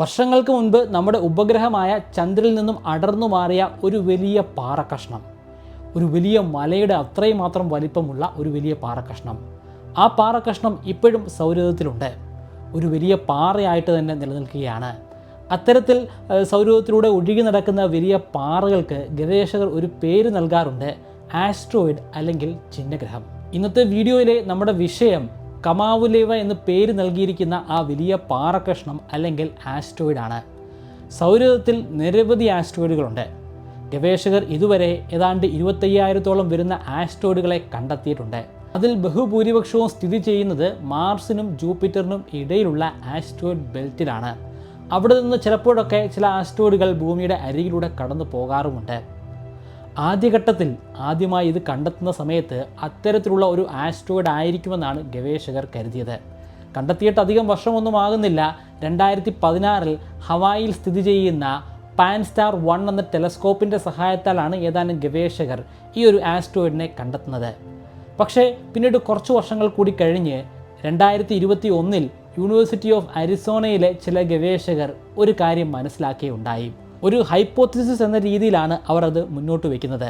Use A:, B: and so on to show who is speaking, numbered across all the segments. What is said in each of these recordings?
A: വർഷങ്ങൾക്ക് മുൻപ് നമ്മുടെ ഉപഗ്രഹമായ ചന്ദ്രിൽ നിന്നും അടർന്നു മാറിയ ഒരു വലിയ പാറ കഷ്ണം ഒരു വലിയ മലയുടെ അത്രയും മാത്രം വലിപ്പമുള്ള ഒരു വലിയ പാറ കഷ്ണം ആ പാറ കഷ്ണം ഇപ്പോഴും സൗരത്തിലുണ്ട് ഒരു വലിയ പാറയായിട്ട് തന്നെ നിലനിൽക്കുകയാണ് അത്തരത്തിൽ സൗരത്തിലൂടെ ഒഴുകി നടക്കുന്ന വലിയ പാറകൾക്ക് ഗവേഷകർ ഒരു പേര് നൽകാറുണ്ട് ആസ്ട്രോയിഡ് അല്ലെങ്കിൽ ചിഹ്നഗ്രഹം ഇന്നത്തെ വീഡിയോയിലെ നമ്മുടെ വിഷയം കമാവുലേവ എന്ന് പേര് നൽകിയിരിക്കുന്ന ആ വലിയ പാറക്കഷ്ണം അല്ലെങ്കിൽ ആസ്ട്രോയിഡാണ് സൗരത്തിൽ നിരവധി ആസ്ട്രോയിഡുകളുണ്ട് ഗവേഷകർ ഇതുവരെ ഏതാണ്ട് ഇരുപത്തയ്യായിരത്തോളം വരുന്ന ആസ്ട്രോയിഡുകളെ കണ്ടെത്തിയിട്ടുണ്ട് അതിൽ ബഹുഭൂരിപക്ഷവും സ്ഥിതി ചെയ്യുന്നത് മാർസിനും ജൂപ്പിറ്ററിനും ഇടയിലുള്ള ആസ്ട്രോയിഡ് ബെൽറ്റിലാണ് അവിടെ നിന്ന് ചിലപ്പോഴൊക്കെ ചില ആസ്ട്രോയിഡുകൾ ഭൂമിയുടെ അരികിലൂടെ കടന്നു പോകാറുമുണ്ട് ആദ്യഘട്ടത്തിൽ ആദ്യമായി ഇത് കണ്ടെത്തുന്ന സമയത്ത് അത്തരത്തിലുള്ള ഒരു ആസ്ട്രോയിഡ് ആയിരിക്കുമെന്നാണ് ഗവേഷകർ കരുതിയത് കണ്ടെത്തിയിട്ട് അധികം വർഷമൊന്നും ആകുന്നില്ല രണ്ടായിരത്തി പതിനാറിൽ ഹവായിൽ സ്ഥിതി ചെയ്യുന്ന പാൻ സ്റ്റാർ വൺ എന്ന ടെലസ്കോപ്പിൻ്റെ സഹായത്താലാണ് ഏതാനും ഗവേഷകർ ഈ ഒരു ആസ്ട്രോയിഡിനെ കണ്ടെത്തുന്നത് പക്ഷേ പിന്നീട് കുറച്ച് വർഷങ്ങൾ കൂടി കഴിഞ്ഞ് രണ്ടായിരത്തി ഇരുപത്തി ഒന്നിൽ യൂണിവേഴ്സിറ്റി ഓഫ് അരിസോണയിലെ ചില ഗവേഷകർ ഒരു കാര്യം മനസ്സിലാക്കിയുണ്ടായി ഒരു ഹൈപ്പോത്തിസിസ് എന്ന രീതിയിലാണ് അവർ അത് മുന്നോട്ട് വയ്ക്കുന്നത്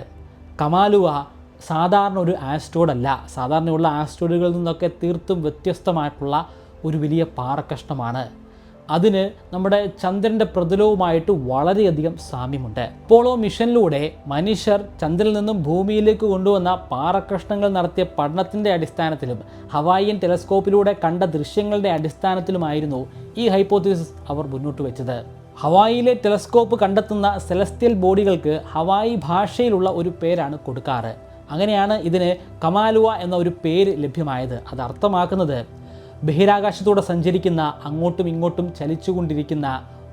A: കമാലുവ സാധാരണ ഒരു ആസ്ട്രോഡല്ല സാധാരണയുള്ള ആസ്ട്രോഡുകളിൽ നിന്നൊക്കെ തീർത്തും വ്യത്യസ്തമായിട്ടുള്ള ഒരു വലിയ പാറക്കഷ്ണമാണ് അതിന് നമ്മുടെ ചന്ദ്രൻ്റെ പ്രതിലവുമായിട്ട് വളരെയധികം സാമ്യമുണ്ട് പോളോ മിഷനിലൂടെ മനുഷ്യർ ചന്ദ്രനിൽ നിന്നും ഭൂമിയിലേക്ക് കൊണ്ടുവന്ന പാറക്കഷ്ണങ്ങൾ നടത്തിയ പഠനത്തിൻ്റെ അടിസ്ഥാനത്തിലും ഹവായിയൻ ടെലസ്കോപ്പിലൂടെ കണ്ട ദൃശ്യങ്ങളുടെ അടിസ്ഥാനത്തിലുമായിരുന്നു ഈ ഹൈപ്പോത്തിസിസ് അവർ മുന്നോട്ട് വെച്ചത് ഹവായിലെ ടെലസ്കോപ്പ് കണ്ടെത്തുന്ന സെലസ്ത്യൽ ബോഡികൾക്ക് ഹവായി ഭാഷയിലുള്ള ഒരു പേരാണ് കൊടുക്കാറ് അങ്ങനെയാണ് ഇതിന് കമാലുവ എന്ന ഒരു പേര് ലഭ്യമായത് അത് അർത്ഥമാക്കുന്നത് ബഹിരാകാശത്തൂടെ സഞ്ചരിക്കുന്ന അങ്ങോട്ടും ഇങ്ങോട്ടും ചലിച്ചുകൊണ്ടിരിക്കുന്ന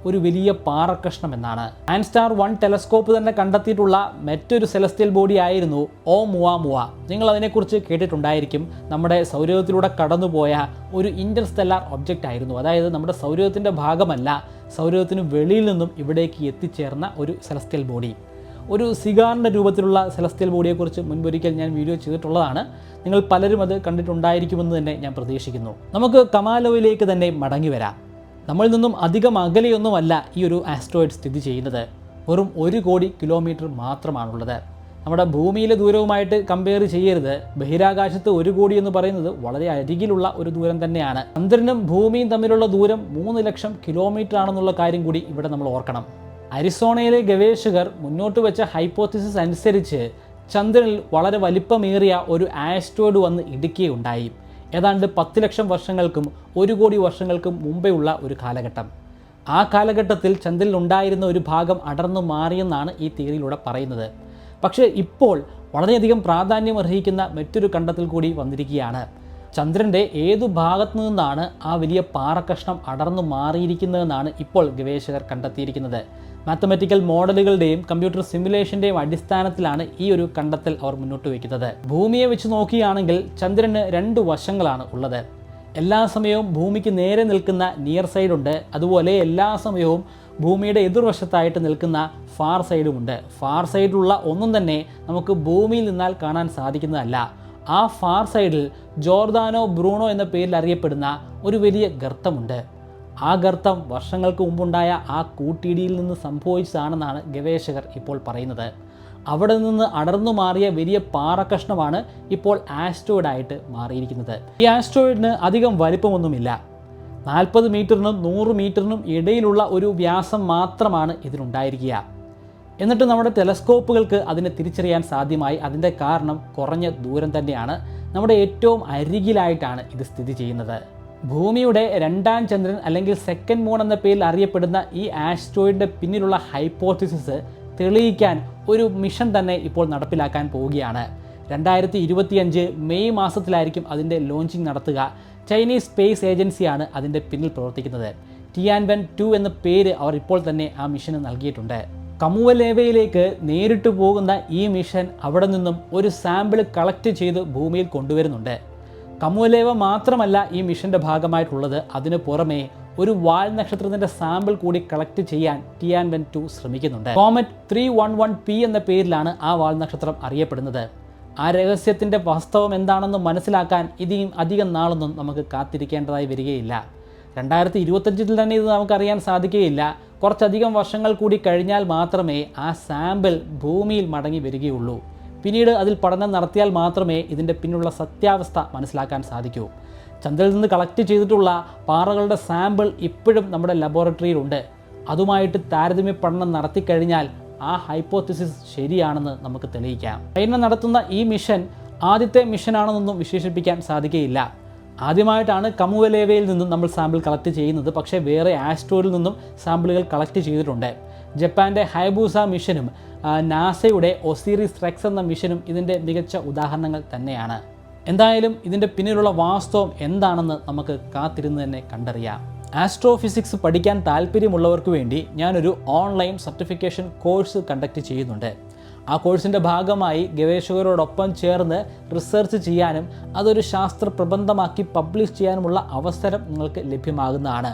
A: ഒരു വലിയ പാറക്കഷ്ണം എന്നാണ് സ്റ്റാർ വൺ ടെലസ്കോപ്പ് തന്നെ കണ്ടെത്തിയിട്ടുള്ള മറ്റൊരു സെലസ്ത്യൽ ബോഡി ആയിരുന്നു ഓ മുവ മുവ നിങ്ങൾ അതിനെക്കുറിച്ച് കേട്ടിട്ടുണ്ടായിരിക്കും നമ്മുടെ സൗരയൂഹത്തിലൂടെ കടന്നുപോയ ഒരു ഇൻ്റർസ്റ്റെല്ലാർ ഒബ്ജക്റ്റ് ആയിരുന്നു അതായത് നമ്മുടെ സൗരയൂഹത്തിൻ്റെ ഭാഗമല്ല സൗരത്തിന് വെളിയിൽ നിന്നും ഇവിടേക്ക് എത്തിച്ചേർന്ന ഒരു സെലസ്ത്യൽ ബോഡി ഒരു സിഗാറിൻ്റെ രൂപത്തിലുള്ള സെലസ്ത്യൽ ബോഡിയെക്കുറിച്ച് മുൻപൊരിക്കൽ ഞാൻ വീഡിയോ ചെയ്തിട്ടുള്ളതാണ് നിങ്ങൾ പലരും അത് കണ്ടിട്ടുണ്ടായിരിക്കുമെന്ന് തന്നെ ഞാൻ പ്രതീക്ഷിക്കുന്നു നമുക്ക് കമാലോയിലേക്ക് തന്നെ മടങ്ങി വരാം നമ്മളിൽ നിന്നും അധികം അകലെയൊന്നുമല്ല ഈ ഒരു ആസ്ട്രോയിഡ് സ്ഥിതി ചെയ്യുന്നത് വെറും ഒരു കോടി കിലോമീറ്റർ മാത്രമാണുള്ളത് നമ്മുടെ ഭൂമിയിലെ ദൂരവുമായിട്ട് കമ്പയർ ചെയ്യരുത് ബഹിരാകാശത്ത് ഒരു കോടി എന്ന് പറയുന്നത് വളരെ അരികിലുള്ള ഒരു ദൂരം തന്നെയാണ് ചന്ദ്രനും ഭൂമിയും തമ്മിലുള്ള ദൂരം മൂന്ന് ലക്ഷം കിലോമീറ്റർ ആണെന്നുള്ള കാര്യം കൂടി ഇവിടെ നമ്മൾ ഓർക്കണം അരിസോണയിലെ ഗവേഷകർ മുന്നോട്ട് വെച്ച ഹൈപ്പോത്തിസിസ് അനുസരിച്ച് ചന്ദ്രനിൽ വളരെ വലിപ്പമേറിയ ഒരു ആസ്ട്രോയിഡ് വന്ന് ഇടുക്കുകയുണ്ടായി ഏതാണ്ട് പത്ത് ലക്ഷം വർഷങ്ങൾക്കും ഒരു കോടി വർഷങ്ങൾക്കും മുമ്പേ ഉള്ള ഒരു കാലഘട്ടം ആ കാലഘട്ടത്തിൽ ചന്ദ്രനിൽ ഉണ്ടായിരുന്ന ഒരു ഭാഗം അടർന്നു മാറിയെന്നാണ് ഈ തിയറിയിലൂടെ പറയുന്നത് പക്ഷേ ഇപ്പോൾ വളരെയധികം പ്രാധാന്യം അർഹിക്കുന്ന മറ്റൊരു കണ്ടെത്തൽ കൂടി വന്നിരിക്കുകയാണ് ചന്ദ്രൻ്റെ ഏതു ഭാഗത്തു നിന്നാണ് ആ വലിയ പാറക്കഷ്ണം അടർന്നു മാറിയിരിക്കുന്നതെന്നാണ് ഇപ്പോൾ ഗവേഷകർ കണ്ടെത്തിയിരിക്കുന്നത് മാത്തമാറ്റിക്കൽ മോഡലുകളുടെയും കമ്പ്യൂട്ടർ സിമുലേഷൻ്റെയും അടിസ്ഥാനത്തിലാണ് ഈ ഒരു കണ്ടെത്തൽ അവർ മുന്നോട്ട് വയ്ക്കുന്നത് ഭൂമിയെ വെച്ച് നോക്കുകയാണെങ്കിൽ ചന്ദ്രന് രണ്ട് വശങ്ങളാണ് ഉള്ളത് എല്ലാ സമയവും ഭൂമിക്ക് നേരെ നിൽക്കുന്ന നിയർ സൈഡുണ്ട് അതുപോലെ എല്ലാ സമയവും ഭൂമിയുടെ എതിർവശത്തായിട്ട് നിൽക്കുന്ന ഫാർ സൈഡുമുണ്ട് ഫാർ സൈഡിലുള്ള ഒന്നും തന്നെ നമുക്ക് ഭൂമിയിൽ നിന്നാൽ കാണാൻ സാധിക്കുന്നതല്ല ആ ഫാർ സൈഡിൽ ജോർദാനോ ബ്രൂണോ എന്ന പേരിൽ അറിയപ്പെടുന്ന ഒരു വലിയ ഗർത്തമുണ്ട് ആ ഗർത്തം വർഷങ്ങൾക്ക് മുമ്പുണ്ടായ ആ കൂട്ടിയിടിയിൽ നിന്ന് സംഭവിച്ചതാണെന്നാണ് ഗവേഷകർ ഇപ്പോൾ പറയുന്നത് അവിടെ നിന്ന് അടർന്നു മാറിയ വലിയ പാറക്കഷ്ണമാണ് ഇപ്പോൾ ആസ്ട്രോയിഡായിട്ട് മാറിയിരിക്കുന്നത് ഈ ആസ്ട്രോയിഡിന് അധികം വലിപ്പമൊന്നുമില്ല നാൽപ്പത് മീറ്ററിനും നൂറ് മീറ്ററിനും ഇടയിലുള്ള ഒരു വ്യാസം മാത്രമാണ് ഇതിനുണ്ടായിരിക്കുക എന്നിട്ട് നമ്മുടെ ടെലസ്കോപ്പുകൾക്ക് അതിനെ തിരിച്ചറിയാൻ സാധ്യമായി അതിൻ്റെ കാരണം കുറഞ്ഞ ദൂരം തന്നെയാണ് നമ്മുടെ ഏറ്റവും അരികിലായിട്ടാണ് ഇത് സ്ഥിതി ചെയ്യുന്നത് ഭൂമിയുടെ രണ്ടാം ചന്ദ്രൻ അല്ലെങ്കിൽ സെക്കൻഡ് മൂൺ എന്ന പേരിൽ അറിയപ്പെടുന്ന ഈ ആസ്ട്രോയിഡിൻ്റെ പിന്നിലുള്ള ഹൈപ്പോത്തിസിസ് തെളിയിക്കാൻ ഒരു മിഷൻ തന്നെ ഇപ്പോൾ നടപ്പിലാക്കാൻ പോവുകയാണ് രണ്ടായിരത്തി മെയ് മാസത്തിലായിരിക്കും അതിൻ്റെ ലോഞ്ചിങ് നടത്തുക ചൈനീസ് സ്പേസ് ഏജൻസിയാണ് അതിൻ്റെ പിന്നിൽ പ്രവർത്തിക്കുന്നത് ടിയാൻവെൻ ടു എന്ന പേര് അവർ ഇപ്പോൾ തന്നെ ആ മിഷന് നൽകിയിട്ടുണ്ട് കമുവലേവയിലേക്ക് നേരിട്ട് പോകുന്ന ഈ മിഷൻ അവിടെ നിന്നും ഒരു സാമ്പിൾ കളക്ട് ചെയ്ത് ഭൂമിയിൽ കൊണ്ടുവരുന്നുണ്ട് കമുവലേവ മാത്രമല്ല ഈ മിഷൻ്റെ ഭാഗമായിട്ടുള്ളത് അതിനു പുറമേ ഒരു വാൽ നക്ഷത്രത്തിന്റെ സാമ്പിൾ കൂടി കളക്ട് ചെയ്യാൻ ടിയാൻവെൻ ടു ശ്രമിക്കുന്നുണ്ട് comet three one one P എന്ന പേരിലാണ് ആ വാൽ നക്ഷത്രം അറിയപ്പെടുന്നത് ആ രഹസ്യത്തിൻ്റെ വാസ്തവം എന്താണെന്ന് മനസ്സിലാക്കാൻ ഇനിയും അധികം നാളൊന്നും നമുക്ക് കാത്തിരിക്കേണ്ടതായി വരികയില്ല രണ്ടായിരത്തി ഇരുപത്തഞ്ചിൽ തന്നെ ഇത് നമുക്കറിയാൻ സാധിക്കുകയില്ല കുറച്ചധികം വർഷങ്ങൾ കൂടി കഴിഞ്ഞാൽ മാത്രമേ ആ സാമ്പിൾ ഭൂമിയിൽ മടങ്ങി വരികയുള്ളൂ പിന്നീട് അതിൽ പഠനം നടത്തിയാൽ മാത്രമേ ഇതിൻ്റെ പിന്നിലുള്ള സത്യാവസ്ഥ മനസ്സിലാക്കാൻ സാധിക്കൂ ചന്ദ്രനിൽ നിന്ന് കളക്ട് ചെയ്തിട്ടുള്ള പാറകളുടെ സാമ്പിൾ ഇപ്പോഴും നമ്മുടെ ലബോറട്ടറിയിലുണ്ട് അതുമായിട്ട് താരതമ്യ പഠനം നടത്തിക്കഴിഞ്ഞാൽ ആ ഹൈപ്പോത്തിസിസ് ശരിയാണെന്ന് നമുക്ക് തെളിയിക്കാം ചൈന നടത്തുന്ന ഈ മിഷൻ ആദ്യത്തെ മിഷനാണെന്നൊന്നും വിശേഷിപ്പിക്കാൻ സാധിക്കുകയില്ല ആദ്യമായിട്ടാണ് കമുവലേവയിൽ നിന്നും നമ്മൾ സാമ്പിൾ കളക്ട് ചെയ്യുന്നത് പക്ഷേ വേറെ ആസ്ട്രോയിൽ നിന്നും സാമ്പിളുകൾ കളക്ട് ചെയ്തിട്ടുണ്ട് ജപ്പാൻ്റെ ഹൈബൂസ മിഷനും നാസയുടെ ഒസീറിസ് റെക്സ് എന്ന മിഷനും ഇതിൻ്റെ മികച്ച ഉദാഹരണങ്ങൾ തന്നെയാണ് എന്തായാലും ഇതിൻ്റെ പിന്നിലുള്ള വാസ്തവം എന്താണെന്ന് നമുക്ക് കാത്തിരുന്ന് തന്നെ കണ്ടറിയാം ആസ്ട്രോഫിസിക്സ് പഠിക്കാൻ താല്പര്യമുള്ളവർക്ക് വേണ്ടി ഞാനൊരു ഓൺലൈൻ സർട്ടിഫിക്കേഷൻ കോഴ്സ് കണ്ടക്ട് ചെയ്യുന്നുണ്ട് ആ കോഴ്സിൻ്റെ ഭാഗമായി ഗവേഷകരോടൊപ്പം ചേർന്ന് റിസർച്ച് ചെയ്യാനും അതൊരു ശാസ്ത്ര പ്രബന്ധമാക്കി പബ്ലിഷ് ചെയ്യാനുമുള്ള അവസരം നിങ്ങൾക്ക് ലഭ്യമാകുന്നതാണ്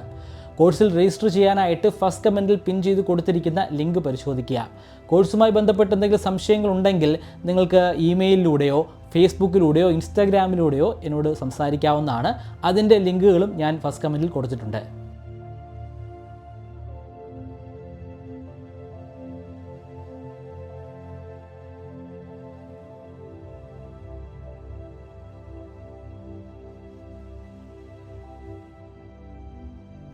A: കോഴ്സിൽ രജിസ്റ്റർ ചെയ്യാനായിട്ട് ഫസ്റ്റ് കമൻറ്റിൽ പിൻ ചെയ്ത് കൊടുത്തിരിക്കുന്ന ലിങ്ക് പരിശോധിക്കുക കോഴ്സുമായി ബന്ധപ്പെട്ട് എന്തെങ്കിലും സംശയങ്ങൾ ഉണ്ടെങ്കിൽ നിങ്ങൾക്ക് ഇമെയിലിലൂടെയോ ഫേസ്ബുക്കിലൂടെയോ ഇൻസ്റ്റാഗ്രാമിലൂടെയോ എന്നോട് സംസാരിക്കാവുന്നതാണ് അതിൻ്റെ ലിങ്കുകളും ഞാൻ ഫസ്റ്റ് കമൻറ്റിൽ കൊടുത്തിട്ടുണ്ട്